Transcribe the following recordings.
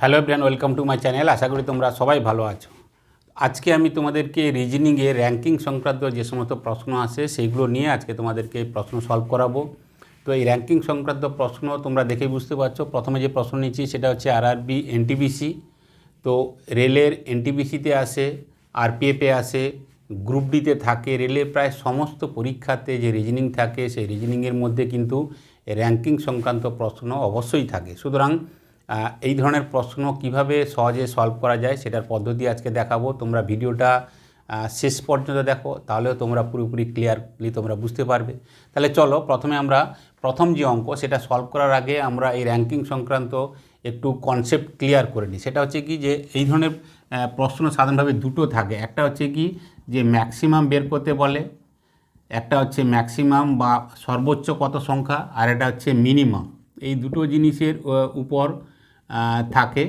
Hello everyone welcome to my channel আশা করি তোমরা সবাই ভালো আছো। আজকে আমি তোমাদেরকে রিজনিংয়ে র্যাঙ্কিং সংক্রান্ত যে সমস্ত প্রশ্ন আসে সেইগুলো নিয়ে আজকে তোমাদেরকে প্রশ্ন সলভ করাবো। তো এই র্যাঙ্কিং সংক্রান্ত প্রশ্ন তোমরা দেখেই বুঝতে পারছ। প্রথমে যে প্রশ্ন নিচ্ছি, সেটা হচ্ছে আরআরবি এনটিবিসি তো রেলের এনটিবিসিতে আসে আর আরপিএফে আসে গ্রুপ ডিতে থাকে, রেলের প্রায় সমস্ত পরীক্ষাতে যে রিজনিং থাকে, সেই রিজনিংয়ের মধ্যে কিন্তু র্যাঙ্কিং সংক্রান্ত প্রশ্ন অবশ্যই থাকে। সুতরাং এই ধরনের প্রশ্ন কীভাবে সহজে সলভ করা যায় সেটার পদ্ধতি আজকে দেখাবো। তোমরা ভিডিওটা শেষ পর্যন্ত দেখো, তাহলেও তোমরা পুরোপুরি ক্লিয়ারলি তোমরা বুঝতে পারবে। তাহলে চলো, প্রথমে আমরা প্রথম যে অঙ্ক, সেটা সলভ করার আগে আমরা এই র্যাঙ্কিং সংক্রান্ত একটু কনসেপ্ট ক্লিয়ার করে নিই। সেটা হচ্ছে কি যে, এই ধরনের প্রশ্ন সাধারণভাবে দুটো থাকে। একটা হচ্ছে কি যে ম্যাক্সিমাম বের করতে বলে, একটা হচ্ছে ম্যাক্সিমাম বা সর্বোচ্চ কত সংখ্যা, আর একটা হচ্ছে মিনিমাম এই দুটো জিনিসের উপর থাকে।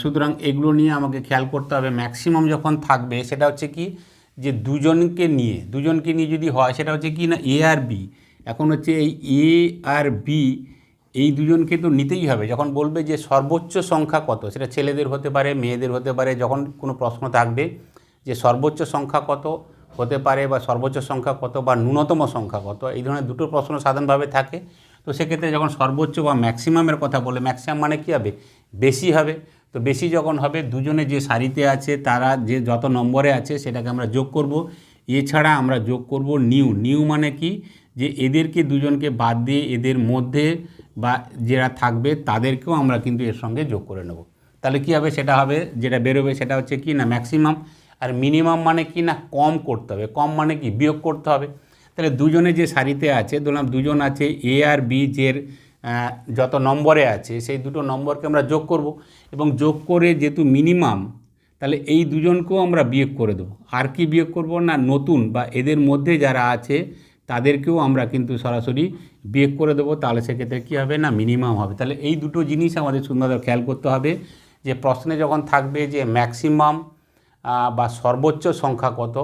সুতরাং এগুলো নিয়ে আমাকে খেয়াল করতে হবে। ম্যাক্সিমাম যখন থাকবে, সেটা হচ্ছে কি, যে দুজনকে নিয়ে দুজনকে নিয়ে যদি হয়, সেটা হচ্ছে কি না এ আর বি এখন হচ্ছে এই এ আর বি এই দুজনকে তো নিতেই হবে। যখন বলবে যে সর্বোচ্চ সংখ্যা কত, সেটা ছেলেদের হতে পারে, মেয়েদের হতে পারে, যখন কোনো প্রশ্ন থাকবে যে সর্বোচ্চ সংখ্যা কত হতে পারে বা সর্বোচ্চ সংখ্যা কত বা ন্যূনতম সংখ্যা কত, এই ধরনের দুটো প্রশ্ন সাধারণভাবে থাকে। তো সেক্ষেত্রে যখন সর্বোচ্চ বা ম্যাক্সিমামের কথা বলে ম্যাক্সিমাম মানে কী হবে? বেশি হবে। তো বেশি যখন হবে, দুজনে যে সারিতে আছে, তারা যে যত নম্বরে আছে, সেটাকে আমরা যোগ করব। এছাড়া আমরা যোগ করব নিউ নিউ মানে কি? যে এদেরকে দুজনকে বাদ দিয়ে এদের মধ্যে বা যারা থাকবে, তাদেরকেও আমরা কিন্তু এর সঙ্গে যোগ করে নেব। তাহলে কী হবে? সেটা হবে, যেটা বেরোবে সেটা হচ্ছে কি না ম্যাক্সিমাম আর মিনিমাম মানে কি না? কম করতে হবে। কম মানে কি? বিয়োগ করতে হবে। তাহলে দুজনে যে সারিতে আছে, ধরলাম দুজন আছে এ আর বি জের যত নম্বরে আছে, সেই দুটো নম্বরকে আমরা যোগ করব। এবং যোগ করে যেহেতু মিনিমাম, তাহলে এই দুজনকেও আমরা বিয়োগ করে দেবো। আর কি বিয়োগ করব না নতুন বা এদের মধ্যে যারা আছে, তাদেরকেও আমরা কিন্তু সরাসরি বিয়োগ করে দেবো। তাহলে সেক্ষেত্রে কী হবে না মিনিমাম হবে। তাহলে এই দুটো জিনিস আমাদের সুন্দর খেয়াল করতে হবে যে প্রশ্নে যখন থাকবে যে ম্যাক্সিমাম বা সর্বোচ্চ সংখ্যা কত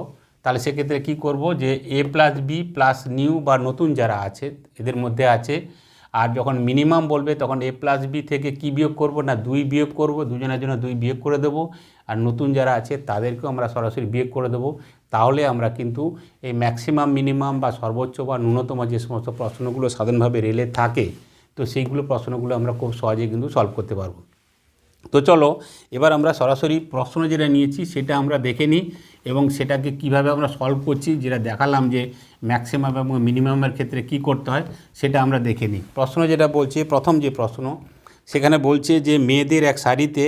তাহলে সেক্ষেত্রে কি করব যে A plus B plus nu বা নতুন যারা আছে, এদের মধ্যে আছে, আর যখন মিনিমাম বলবে তখন এ প্লাস বি থেকে কি বিয়োগ করব না দুই বিয়োগ করব, দুজনের জন্য দুই বিয়োগ করে দেবো, আর নতুন যারা আছে তাদেরকেও আমরা সরাসরি বিয়োগ করে দেবো। তাহলে আমরা কিন্তু এই ম্যাক্সিমাম মিনিমাম বা সর্বোচ্চ বা ন্যূনতম যে সমস্ত প্রশ্নগুলো সাধারণভাবে রেলে থাকে, তো সেইগুলো প্রশ্নগুলো আমরা খুব সহজে কিন্তু সলভ করতে পারব। তো চলো, এবার আমরা সরাসরি প্রশ্ন যেটা নিয়েছি সেটা আমরা দেখে নিই এবং সেটাকে কীভাবে আমরা সলভ করছি, যেটা দেখালাম যে ম্যাক্সিমাম এবং মিনিমামের ক্ষেত্রে কি করতে হয়, সেটা আমরা দেখে নিই। প্রশ্ন যেটা বলছে, প্রথম যে প্রশ্ন, সেখানে বলছে যে মেয়েদের এক শাড়িতে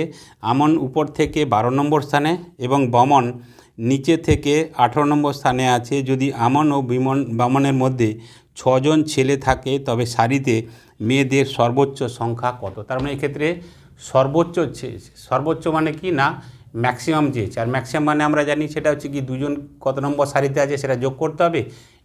আমন উপর থেকে বারো নম্বর স্থানে এবং বমন নিচে থেকে আঠারো নম্বর স্থানে আছে। যদি আমন ও বিমন, বামনের মধ্যে ছজন ছেলে থাকে, তবে শাড়িতে মেয়েদের সর্বোচ্চ সংখ্যা কত? তার মানে এক্ষেত্রে সর্বোচ্চ চে- সর্বোচ্চ মানে কি না ম্যাক্সিমাম চেয়েছে আর ম্যাক্সিমাম মানে আমরা জানি সেটা হচ্ছে কি দুজন কত নম্বর সারিতে আছে সেটা যোগ করতে হবে।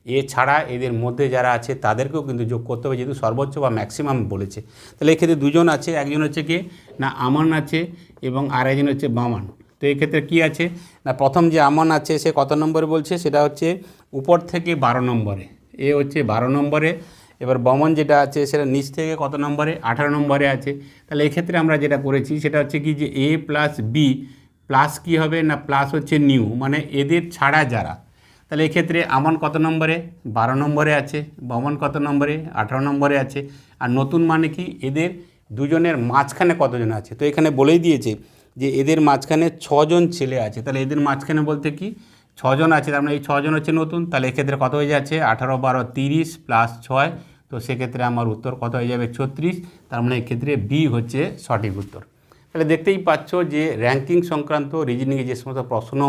এছাড়া এদের মধ্যে যারা আছে তাদেরকেও কিন্তু যোগ করতে হবে যেহেতু সর্বোচ্চ বা ম্যাক্সিমাম বলেছে। তাহলে এক্ষেত্রে দুজন আছে, একজন হচ্ছে কি না আমান আছে এবং আর একজন হচ্ছে বামান। তো এক্ষেত্রে কি আছে? না প্রথম যে আমান আছে সে কত নম্বরে বলছে? সেটা হচ্ছে উপর থেকে বারো নম্বরে। এ হচ্ছে বারো নম্বরে। এবার বমন যেটা আছে, সেটা নিচ থেকে কত নম্বরে? আঠারো নম্বরে আছে। তাহলে এক্ষেত্রে আমরা যেটা করেছি, সেটা হচ্ছে কি যে এ প্লাস বি প্লাস কী হবে না প্লাস হচ্ছে নিউ মানে এদের ছাড়া যারা। তাহলে এক্ষেত্রে আমন কত নম্বরে? বারো নম্বরে আছে। বমন কত নম্বরে? আঠারো নম্বরে আছে। আর নতুন মানে কি? এদের দুজনের মাঝখানে কতজন আছে? তো এখানে বলেই দিয়েছে যে এদের মাঝখানে ছজন ছেলে আছে। তাহলে এদের মাঝখানে বলতে কি? ছজন আছে, তার মানে এই ছজন হচ্ছে নতুন, তাহলে এক্ষেত্রে কত হয়ে যাচ্ছে? আঠারো, বারো, তিরিশ প্লাস ছয়, তো সেক্ষেত্রে আমার উত্তর কত হয়ে যাবে? ছত্রিশ, তার মানে এক্ষেত্রে বি হচ্ছে সঠিক উত্তর। তাহলে দেখতেই পাচ্ছ যে র্যাঙ্কিং সংক্রান্ত রিজনিংয়ে যে সমস্ত প্রশ্ন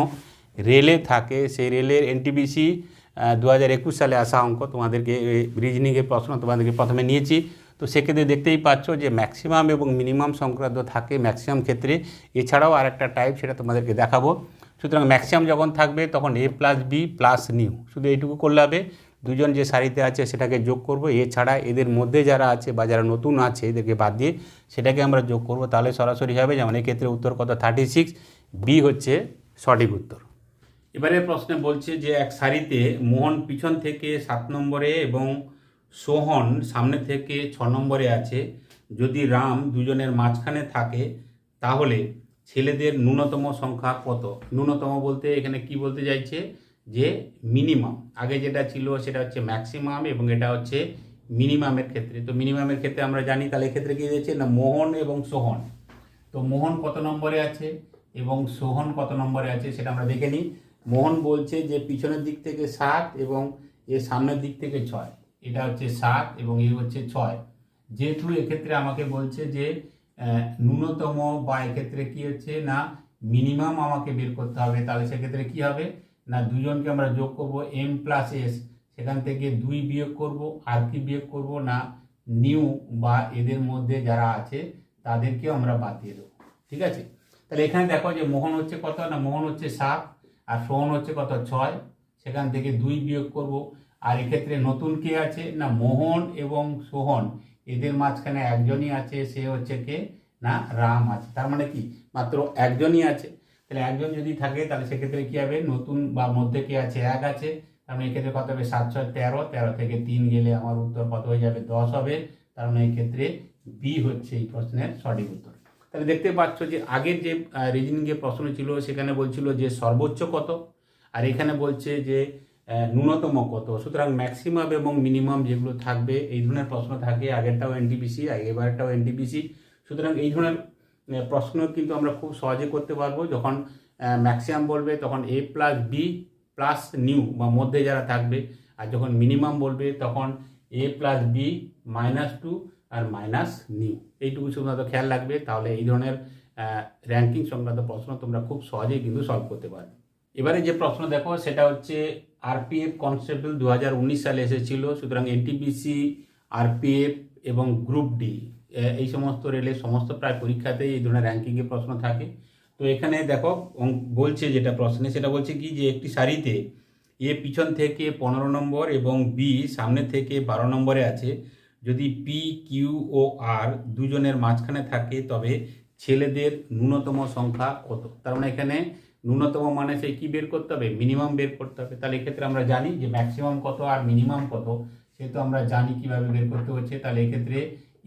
রেলে থাকে, সেই রেলের এনটিবিসি দু হাজার একুশ সালে আসা অঙ্ক তোমাদেরকে রিজনিংয়ের প্রশ্ন তোমাদেরকে প্রথমে নিয়েছি। তো সেক্ষেত্রে দেখতেই পাচ্ছ যে ম্যাক্সিমাম এবং মিনিমাম সংক্রান্ত থাকে ম্যাক্সিমাম ক্ষেত্রে। এছাড়াও আরেকটা টাইপ সেটা তোমাদেরকে দেখাবো। সুতরাং ম্যাক্সিমাম যখন থাকবে তখন A plus B plus nu শুধু এইটুকু করলে হবে। দুজন যে সারিতে আছে সেটাকে যোগ করব। এছাড়া এদের মধ্যে যারা আছে বা যারা নতুন আছে এদেরকে বাদ দিয়ে সেটাকে আমরা যোগ করব। তাহলে সরাসরি হবে, যেমন এক্ষেত্রে উত্তর কত? থার্টি সিক্স বি হচ্ছে সঠিক উত্তর। এবারে প্রশ্নে বলছে যে এক সারিতে মোহন পিছন থেকে সাত নম্বরে এবং সোহন সামনে থেকে ছ নম্বরে আছে। যদি রাম দুজনের মাঝখানে থাকে, তাহলে ছেলেদের ন্যূনতম সংখ্যা কত? ন্যূনতম বলতে এখানে কি বলতে চাইছে? যে মিনিমাম আগে যেটা ছিল সেটা হচ্ছে ম্যাক্সিমাম এবং এটা হচ্ছে মিনিমামের ক্ষেত্রে। তো মিনিমামের ক্ষেত্রে আমরা জানি, তাহলে এক্ষেত্রে কি দিয়েছে না, মোহন এবং সোহন। তো মোহন কত নম্বরে আছে? এবং সোহন কত নম্বরে আছে সেটা আমরা দেখে নিই। মোহন বলছে যে পিছনের দিক থেকে সাত এবং এ সামনের দিক থেকে ছয়। এটা হচ্ছে সাত এবং এ হচ্ছে ছয়। যেহেতু এক্ষেত্রে আমাকে বলছে যে ন্যূনতম বা এক্ষেত্রে কি হচ্ছে না মিনিমাম আমাকে বের করতে হবে, তাহলে সেক্ষেত্রে কি হবে? না, দুজনকে আমরা যোগ করব এম প্লাস এস সেখান থেকে দুই বিয়োগ করব, আর কি বিয়োগ করব? না নিউ বা এদের মধ্যে যারা আছে, তাদেরকেও আমরা বাদ দিয়ে দেবো। ঠিক আছে? তাহলে এখানে দেখো যে মোহন হচ্ছে কত? না, মোহন হচ্ছে সাত, আর সোহন হচ্ছে কত? ছয়, সেখান থেকে দুই বিয়োগ করব। আর এক্ষেত্রে নতুন কে আছে? না, মোহন এবং সোহন। এদের মাঝখানে একজনই আছে, সে হচ্ছে কে? না, রাম আছে। তার মানে কি? মাত্র একজনই আছে। তাহলে একজন যদি থাকে, তাহলে সেক্ষেত্রে কি হবে? নতুন বা মধ্যে কে আছে? এক আছে। তার মানে এক্ষেত্রে কত হবে? সাত, ছয়, তেরো। তেরো থেকে তিন গেলে আমার উত্তর কত হয়ে যাবে? দশ হবে। তার মানে এই ক্ষেত্রে বি হচ্ছে এই প্রশ্নের সঠিক উত্তর। তাহলে দেখতে পাচ্ছ যে আগের যে রিজনিংয়ে প্রশ্ন ছিল, সেখানে বলছিল যে সর্বোচ্চ কত? আর এখানে বলছে যে ন্যূনতম কত? সুতরাং ম্যাক্সিমাম এবং মিনিমাম যেগুলো থাকবে, এই ধরনের প্রশ্ন থাকে। আগেরটাও এনটিপিসি এবারটাও এনটিপিসি সুতরাং এই ধরনের প্রশ্ন কিন্তু আমরা খুব সহজে করতে পারব। যখন ম্যাক্সিমাম বলবে, তখন A plus B plus nu বা মধ্যে যারা থাকবে, আর যখন মিনিমাম বলবে, তখন A plus B minus two R minus new এইটুকু শুধুমাত্র খেয়াল রাখবে। তাহলে এই ধরনের র্যাঙ্কিং সংক্রান্ত প্রশ্ন তোমরা খুব সহজেই কিন্তু সলভ করতে পারবে। এবারে যে প্রশ্ন দেখো, সেটা হচ্ছে আরপিএফ কনস্টেবল দু হাজার উনিশ সালে এসেছিল, সুতরাং এনটিপিসি আরপিএফ এবং গ্রুপ ডি এই সমস্ত রেলের সমস্ত প্রায় পরীক্ষাতেই এই ধরনের র্যাঙ্কিংয়ের প্রশ্ন থাকে। তো এখানে দেখো বলছে যেটা প্রশ্নে, সেটা বলছে কি যে একটি সারিতে এ পিছন থেকে পনেরো নম্বর এবং বি সামনে থেকে বারো নম্বরে আছে। যদি পি কিউ ও আর দুজনের মাঝখানে থাকে, তবে ছেলেদের ন্যূনতম সংখ্যা কত? তার মানে এখানে ন্যূনতম মানে সেই কি বের করতে হবে? মিনিমাম বের করতে হবে। তাহলে এক্ষেত্রে আমরা জানি যে ম্যাক্সিমাম কত আর মিনিমাম কত। সেহেতু আমরা জানি কীভাবে বের করতে হচ্ছে। তাহলে এক্ষেত্রে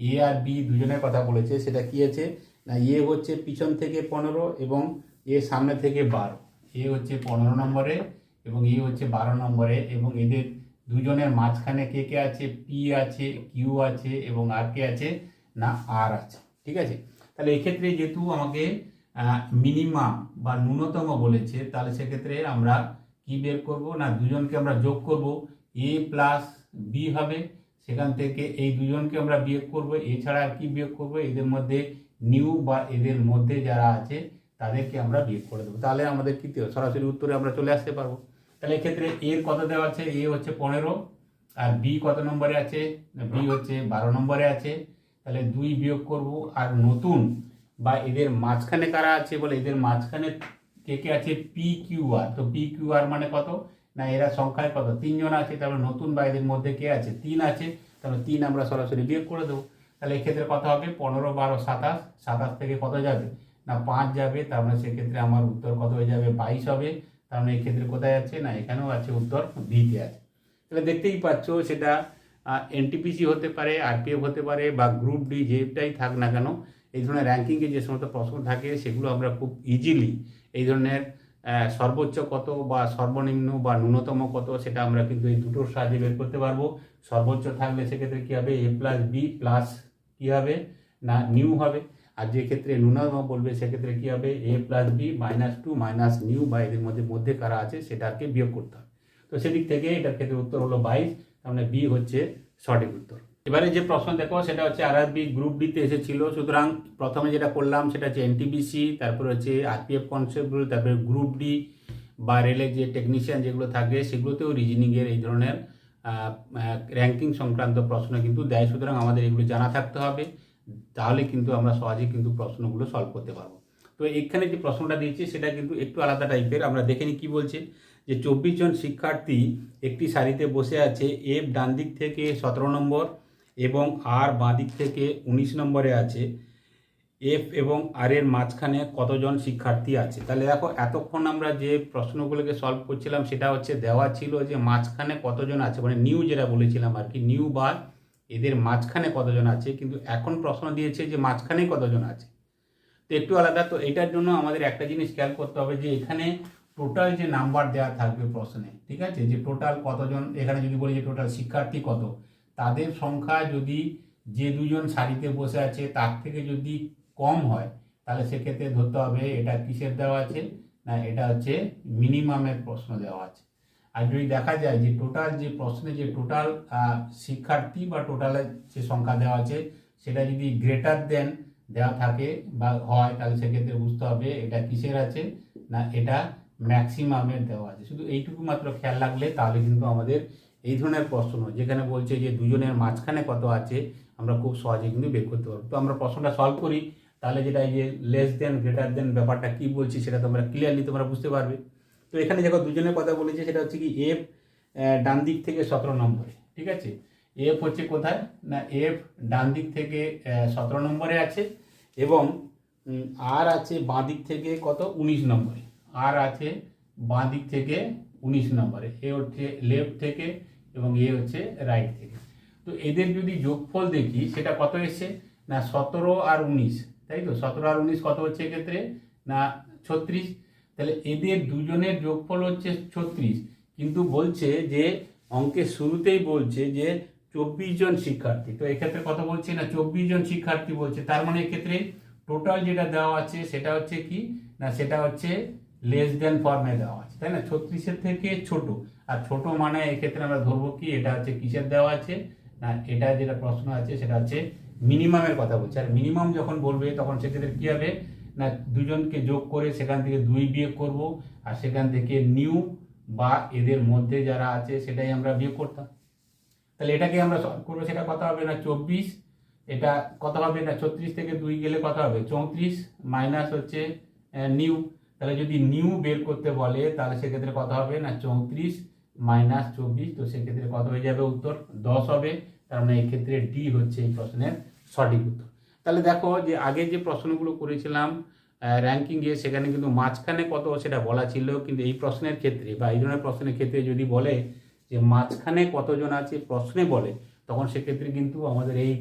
এ আর বি দুজনের কথা বলেছে। সেটা কি আছে? না এ হচ্ছে পিছন থেকে পনেরো এবং এ সামনে থেকে বারো। এ হচ্ছে পনেরো নম্বরে এবং এ হচ্ছে বারো নম্বরে এবং এদের দুজনের মাঝখানে কে কে আছে? পি আছে কিউ আছে এবং আর কে আছে? না আর আছে। ঠিক আছে? তাহলে এক্ষেত্রে যেহেতু আমাকে মিনিমাম বা ন্যূনতম বলেছে, তাহলে সেক্ষেত্রে আমরা কি বের করব? না, দুজনকে আমরা যোগ করব। এ প্লাস বি হবে, সেখান থেকে এই দুজনকে আমরা বিয়োগ করব। এছাড়া আর কি বিয়োগ করব? এদের মধ্যে নিউ বা এদের মধ্যে যারা আছে, তাদেরকে আমরা বিয়োগ করে দেবো। তাহলে আমাদের কি সরাসরি উত্তরে আমরা চলে আসতে পারব। তাহলে এক্ষেত্রে এর কত দেওয়া আছে? এ হচ্ছে পনেরো, আর বি কত নম্বরে আছে? বি হচ্ছে বারো নম্বরে আছে। তাহলে দুই বিয়োগ করব, আর নতুন বা এদের মাঝখানে কারা আছে বলে, এদের মাঝখানে কে কে আছে? পি কিউ আর তো পি কিউ আর মানে কত? না, এরা সংখ্যায় কত? তিনজন আছে, তাহলে নতুন বা এদের মধ্যে কে আছে? তিন আছে, তাহলে তিন আমরা সরাসরি বিয়োগ করে দেবো। তাহলে এক্ষেত্রে কত হবে? পনেরো, বারো, সাতাশ। সাতাশ থেকে কত যাবে? না, পাঁচ যাবে, তার মানে সেক্ষেত্রে আমার উত্তর কত হয়ে যাবে? বাইশ হবে। তার মানে এক্ষেত্রে কোথায় আছে? না, এখানেও আছে উত্তর, বিতে আছে। তাহলে দেখতেই পাচ্ছ সেটা এনটিপিসি হতে পারে আরপিএফ হতে পারে, বা গ্রুপ ডি যেটাই থাক না কেন এই ধরনের র্যাঙ্কিংয়ে যে সমস্ত প্রশ্ন থাকে সেগুলো আমরা খুব ইজিলি এই ধরনের সর্বোচ্চ কত বা সর্বনিম্ন বা ন্যূনতম কত সেটা আমরা কিন্তু এই দুটোর সাহায্যে বের করতে পারব। সর্বোচ্চ থাকলে সেক্ষেত্রে কী হবে? এ প্লাস বি প্লাস কী হবে? না নিউ হবে। আর যে ক্ষেত্রে ন্যূনতম বলবে সেক্ষেত্রে কী হবে? A plus B minus two minus nu বা এদের মধ্যে মধ্যে কারা আছে সেটাকে বিয়োগ করতে হবে। তো সেদিক থেকে এটার ক্ষেত্রে উত্তর হলো বাইশ তার মানে বি হচ্ছে সঠিক উত্তর। এবারে যে প্রশ্ন দেখো, সেটা হচ্ছে আর আরবি গ্রুপ ডিতে এসেছিল। সুতরাং প্রথমে যেটা করলাম, সেটা হচ্ছে এনটিবিসি তারপরে হচ্ছে আরপিএফ কনসেপ্টগুলো তারপরে গ্রুপ ডি বা রেলের যে টেকনিশিয়ান যেগুলো থাকে, সেগুলোতেও রিজনিংয়ের এই ধরনের র্যাঙ্কিং সংক্রান্ত প্রশ্ন কিন্তু দেয়। সুতরাং আমাদের এগুলো জানা থাকতে হবে। তাহলে কিন্তু আমরা সহজেই কিন্তু প্রশ্নগুলো সলভ করতে পারব। তো এখানে যে প্রশ্নটা দিয়েছি, সেটা কিন্তু একটু আলাদা টাইপের আমরা দেখে নিই কী বলছে যে, চব্বিশ জন শিক্ষার্থী একটি সারিতে বসে আছে। এফ ডান দিক থেকে সতেরো নম্বর এবং আর বাঁদিক থেকে উনিশ নম্বরে আছে। এফ এবং আর এর মাঝখানে কতজন শিক্ষার্থী আছে? তাহলে দেখো, এতক্ষণ আমরা যে প্রশ্নগুলোকে সলভ করছিলাম, সেটা হচ্ছে দেওয়া ছিল যে মাঝখানে কতজন আছে মানে নিউ যেটা বলেছিলাম আর কি নিউ বা এদের মাঝখানে কতজন আছে, কিন্তু এখন প্রশ্ন দিয়েছে যে মাঝখানে কতজন আছে। তো একটু আলাদা, তো এটার জন্য আমাদের একটা জিনিস খেয়াল করতে হবে যে এখানে টোটাল যে নাম্বার দেওয়া থাকবে প্রশ্নে, ঠিক আছে? যে টোটাল কতজন, এখানে যদি বলি যে টোটাল শিক্ষার্থী কত তাদের সংখ্যা যদি যে দুজন সারিতে বসে আছে, তার থেকে যদি কম হয়, তাহলে সেক্ষেত্রে ধরতে হবে এটা কিসের দেওয়া আছে না এটা হচ্ছে মিনিমামের প্রশ্ন দেওয়া আছে। আর যদি দেখা যায় যে টোটাল যে প্রশ্নে যে টোটাল শিক্ষার্থী বা টোটালের যে সংখ্যা দেওয়া আছে, সেটা যদি গ্রেটার দেন দেওয়া থাকে বা হয়, তাহলে সেক্ষেত্রে বুঝতে হবে এটা কিসের আছে না এটা ম্যাক্সিমামের দেওয়া আছে। শুধু এইটুকু মাত্র খেয়াল রাখলে তাহলে কিন্তু আমাদের এই ধরনের প্রশ্ন যেখানে বলছে যে দুজনের মাঝখানে কত আছে, আমরা খুব সহজে কিন্তু বের করতে পারব। তো আমরা প্রশ্নটা সলভ করি। তাহলে যেটা এই যে লেস দেন গ্রেটার দেন ব্যাপারটা কি বলছি সেটা তোমরা ক্লিয়ারলি তোমরা বুঝতে পারবে। তো এখানে দেখো দুজনের কথা বলেছে, সেটা হচ্ছে কি এফ ডান দিক থেকে সতেরো নম্বরে, ঠিক আছে? এফ হচ্ছে কোথায়? না এফ ডান দিক থেকে সতেরো নম্বরে আছে এবং আর আছে বাঁ দিক থেকে কত? উনিশ নম্বরে। আর আছে বাঁ দিক থেকে উনিশ নম্বরে, এ হচ্ছে লেফট থেকে এবং এ হচ্ছে রাইট থেকে। তো এদের যদি যোগফল দেখি, সেটা কত এসছে? না সতেরো আর উনিশ, তাই তো? সতেরো আর উনিশ কত হচ্ছে এক্ষেত্রে? না ছত্রিশ। তাহলে এদের দুজনের যোগফল হচ্ছে ছত্রিশ। কিন্তু বলছে যে, অঙ্কের শুরুতেই বলছে যে চব্বিশ জন শিক্ষার্থী। তো এক্ষেত্রে কত বলছে? না চব্বিশ জন শিক্ষার্থী বলছে। তার মানে এক্ষেত্রে টোটাল যেটা দেওয়া আছে, সেটা হচ্ছে কি? না সেটা হচ্ছে লেস দেন ফর্মে দেওয়া আছে। তাই না? ছত্রিশের থেকে ছোট। আর ছোট মানে এক্ষেত্রে আমরা ধরবো কি? এটা হচ্ছে কিসের দেওয়া আছে? না, এটা যেটা প্রশ্ন আছে, সেটা হচ্ছে মিনিমামের কথা বলছে। আর মিনিমাম যখন বলবে, তখন সেক্ষেত্রে কী হবে? না, দুজনকে যোগ করে সেখান থেকে দুই বিয়ে করব। আর সেখান থেকে নিউ বা এদের মধ্যে যারা আছে, সেটাই আমরা বিয়ে করতাম। তাহলে এটাকে আমরা করব, সেটা কথা হবে? না, চব্বিশ। এটা কথা হবে? না, ছত্রিশ থেকে দুই গেলে কথা হবে? চৌত্রিশ মাইনাস হচ্ছে নিউ। তাহলে যদি নিউ বের করতে বলে, তাহলে সেক্ষেত্রে কত হবে? না, চৌত্রিশ মাইনাস চব্বিশ, তো সেক্ষেত্রে কত হয়ে যাবে উত্তর? দশ হবে। তার মানে এক্ষেত্রে ডি হচ্ছে এই প্রশ্নের সঠিক উত্তর। তাহলে দেখো যে আগে যে প্রশ্নগুলো করেছিলাম র্যাঙ্কিংয়ে সেখানে কিন্তু মাঝখানে কত সেটা বলা ছিল, কিন্তু এই প্রশ্নের ক্ষেত্রে বা এই ধরনের প্রশ্নের ক্ষেত্রে যদি বলে যে মাঝখানে কতজন আছে, প্রশ্নে বলে, তখন সেক্ষেত্রে কিন্তু আমাদের এই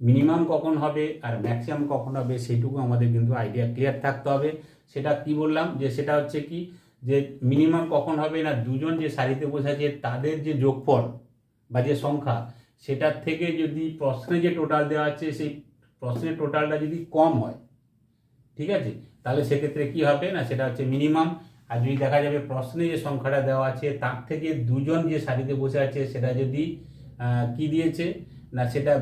মিনিমাম কখন হবে আর ম্যাক্সিমাম কখন হবে সেইটুকু আমাদের কিন্তু আইডিয়া ক্লিয়ার থাকতে হবে। সেটা কি বললাম? যে সেটা হচ্ছে কি? যে মিনিমাম কখন হবে না, দুজন যে সারিতে বসে আছে তাদের যে যোগফল বা যে সংখ্যা, সেটার থেকে যদি প্রশ্নে যে টোটাল দেওয়া আছে, সেই প্রশ্নের টোটালটা যদি কম হয়, ঠিক আছে? তাহলে সেক্ষেত্রে কি হবে না? সেটা হচ্ছে মিনিমাম। আর যদি দেখা যাবে প্রশ্নে যে সংখ্যাটা দেওয়া আছে, তার থেকে দুজন যে সারিতে বসে আছে, সেটা যদি কি দিয়েছে? না, সেটা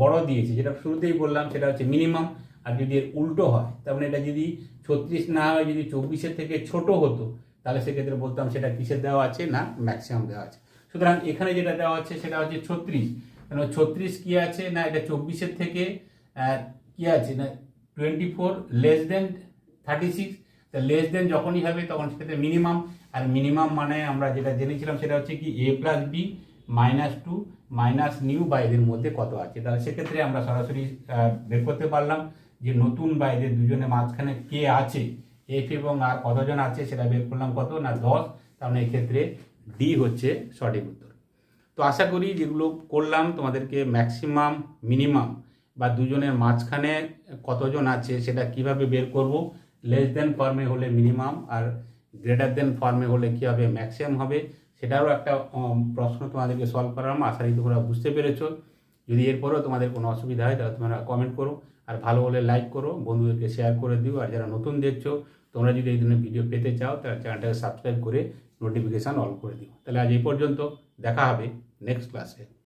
বড় দিয়েছে। যেটা শুরুতেই বললাম, সেটা হচ্ছে মিনিমাম আর যদি এর উল্টো হয়, তার মানে এটা যদি ছত্রিশ না হয়, যদি চব্বিশের থেকে ছোট হতো, তাহলে সেক্ষেত্রে বলতাম সেটা কিসের দেওয়া আছে না ম্যাক্সিমাম দেওয়া আছে। সুতরাং এখানে যেটা দেওয়া আছে সেটা হচ্ছে ছত্রিশ। কেন, ছত্রিশ কী আছে না এটা চব্বিশের থেকে কী আছে না twenty four less than thirty six তা লেস দেন যখনই হবে, তখন সেক্ষেত্রে মিনিমাম আর মিনিমাম মানে আমরা যেটা জেনেছিলাম, সেটা হচ্ছে কি A plus B minus two minus nu বা এদের মধ্যে কত আছে? তাহলে সেক্ষেত্রে আমরা সরাসরি বের করতে পারলাম যে নতুন বা এদের দুজনের মাঝখানে কে আছে? এফ এবং আর কতজন আছে সেটা বের করলাম কত না দশ? মানে এক্ষেত্রে ডি হচ্ছে সঠিক উত্তর। তো আশা করি যেগুলো করলাম তোমাদেরকে ম্যাক্সিমাম মিনিমাম বা দুজনের মাঝখানে কতজন আছে সেটা কীভাবে বের করব? লেস দেন ফর্মে হলে মিনিমাম আর গ্রেটার দেন ফর্মে হলে কী হবে? ম্যাক্সিমাম হবে। সেটারও একটা প্রশ্ন তোমাদেরকে সলভ করালাম আশা করি তোমরা বুঝতে পেরেছ। যদি এরপরেও তোমাদের কোনো অসুবিধা হয়, তাহলে তোমরা কমেন্ট করো। আর ভালো হলে লাইক করো, বন্ধুদেরকে শেয়ার করে দিও। আর যারা নতুন দেখছ, তোমরা যদি এই ধরনের ভিডিও পেতে চাও, তাহলে চ্যানেলটাকে সাবস্ক্রাইব করে নোটিফিকেশান অল করে দিও। তাহলে আজ এই পর্যন্ত, দেখা হবে নেক্সট ক্লাসে